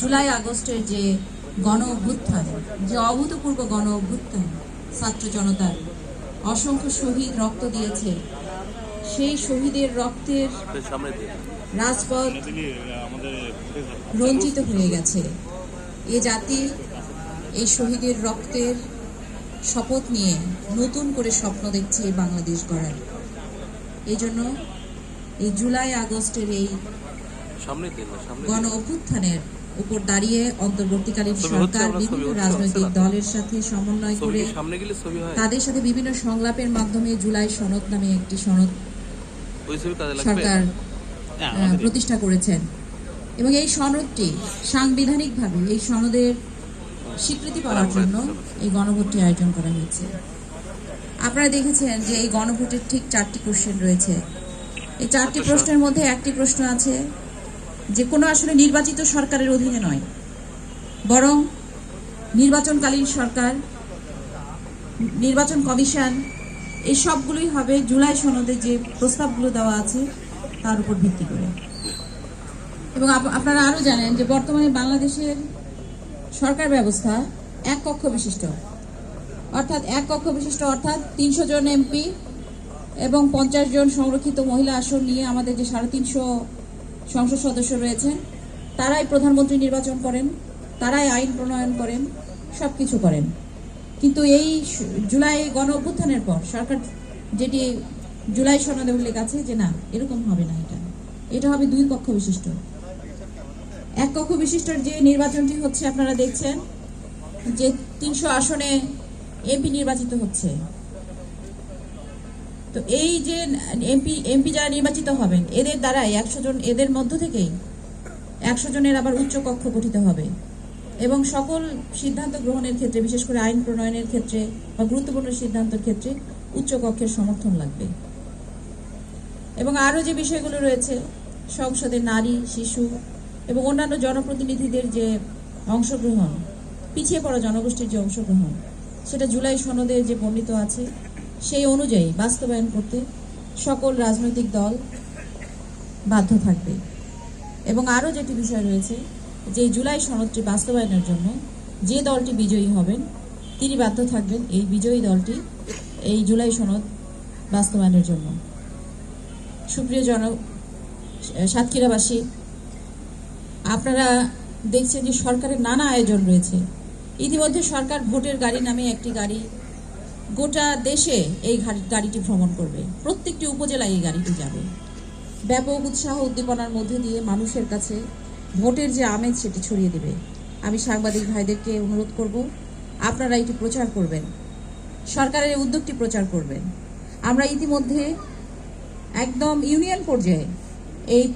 জুলাই আগস্টের যে গণ অভ্যুত্থান যে অভূতপূর্ব গণ অভ্যুত্থান ছাত্র জনতার অসংখ্য শহীদ রক্ত দিয়েছে সেই শহীদের রক্তের রাজপথ রঞ্জিত হয়ে গেছে। এ জাতি এই শহীদের রক্তের শপথ নিয়ে নতুন করে স্বপ্ন দেখছে এই বাংলাদেশ গড়ার। এই জন্য এই জুলাই আগস্টের এই গণ অভ্যুত্থানের উপর দাঁড়িয়ে অন্তর্বর্তীকালীন সরকার বিভিন্ন রাজনৈতিক দলের সাথে সমন্বয় করে হয়? তাদের সাথে বিভিন্ন সংলাপের মাধ্যমে জুলাই সনদ নামে একটি সনদ সরকার হ্যাঁ, প্রতিষ্ঠা করেছেন। এবং এই সনদটি সাংবিধানিকভাবে এই সনদের স্বীকৃতি পাওয়ার জন্য এই গণভোটটি আয়োজন করা হয়েছে। আপনারা দেখেছেন যে এই গণভোটের ঠিক চারটি কোশ্চেন রয়েছে। এই চারটি প্রশ্নের মধ্যে একটি প্রশ্ন আছে যে কোনো আসলে নির্বাচিত সরকারের অধীনে নয়। বরং নির্বাচনকালীন সরকার, নির্বাচন কমিশন এই সবগুলোই হবে জুলাই সনদে যে প্রস্তাবগুলো দেওয়া আছে তার উপর ভিত্তি করে। এবং আপ- আপনারা আরও জানেন যে বর্তমানে বাংলাদেশের সরকার ব্যবস্থা এক কক্ষ বিশিষ্ট। অর্থাৎ এক কক্ষ বিশিষ্ট, অর্থাৎ তিনশো জন এমপি এবং পঞ্চাশ জন সংরক্ষিত মহিলা আসন নিয়ে আমাদের যে সাড়ে তিনশো সংসদ সদস্য রয়েছেন, তারাই প্রধানমন্ত্রী নির্বাচন করেন, তারাই আইন প্রণয়ন করেন সব কিছু করেন। কিন্তু এই জুলাই গণ অভ্যুত্থানের পর সরকার যেটি জুলাই সনদে উল্লেখ আছে যে না, এরকম হবে না এটা। এটা হবে দুই কক্ষ বিশিষ্ট। এক কক্ষ বিশিষ্ট যে নির্বাচনটি হচ্ছে আপনারা দেখছেন, যে তিনশো আসনে এমপি নির্বাচিত হচ্ছে। তো এই যে এমপি এমপি যারা নির্বাচিত হবেন, এদের দ্বারাই একশো জন, এদের মধ্য থেকেই একশো জনের আবার উচ্চ কক্ষ গঠিত হবে। এবং সকল সিদ্ধান্ত গ্রহণের ক্ষেত্রে, বিশেষ করে আইন প্রণয়নের ক্ষেত্রে বা গুরুত্বপূর্ণ সিদ্ধান্তের ক্ষেত্রে উচ্চ কক্ষের সমর্থন লাগবে। এবং আরও যে বিষয়গুলো রয়েছে সংসদে নারী, শিশু এবং অন্যান্য জনপ্রতিনিধিদের যে অংশগ্রহণ, পিছিয়ে পড়া জনগোষ্ঠীর যে অংশগ্রহণ, সেটা জুলাই সনদে যে বর্ণিত আছে সেই অনুযায়ী বাস্তবায়ন করতে সকল রাজনৈতিক দল বাধ্য থাকবে। এবং আরও যেটি বিষয় রয়েছে যে জুলাই সনদটি বাস্তবায়নের জন্য যে দলটি বিজয়ী হবেন, তিনি বাধ্য থাকবেন এই বিজয়ী দলটি এই জুলাই সনদ বাস্তবায়নের জন্য। সুপ্রিয় জন, সাতক্ষীরাবাসী, আপনারা দেখছেন যে সরকারের নানা আয়োজন রয়েছে। ইতিমধ্যে সরকার ভোটের গাড়ি নামে একটি গাড়ি গোটা দেশে এই গাড়ি- গাড়িটি ভ্রমণ করবে। প্রত্যেকটি উপজেলায় এই গাড়িটি যাবে। ব্যাপক উৎসাহ উদ্দীপনার মধ্যে দিয়ে মানুষের কাছে ভোটের যে আমেজ সেটি ছড়িয়ে দেবে। আমি সাংবাদিক ভাইদেরকে অনুরোধ করব, আপনারা এটি প্রচার করবেন। সরকারের উদ্যোগটি প্রচার করবেন। আমরা ইতিমধ্যে একদম ইউনিয়ন পর্যায়ে এই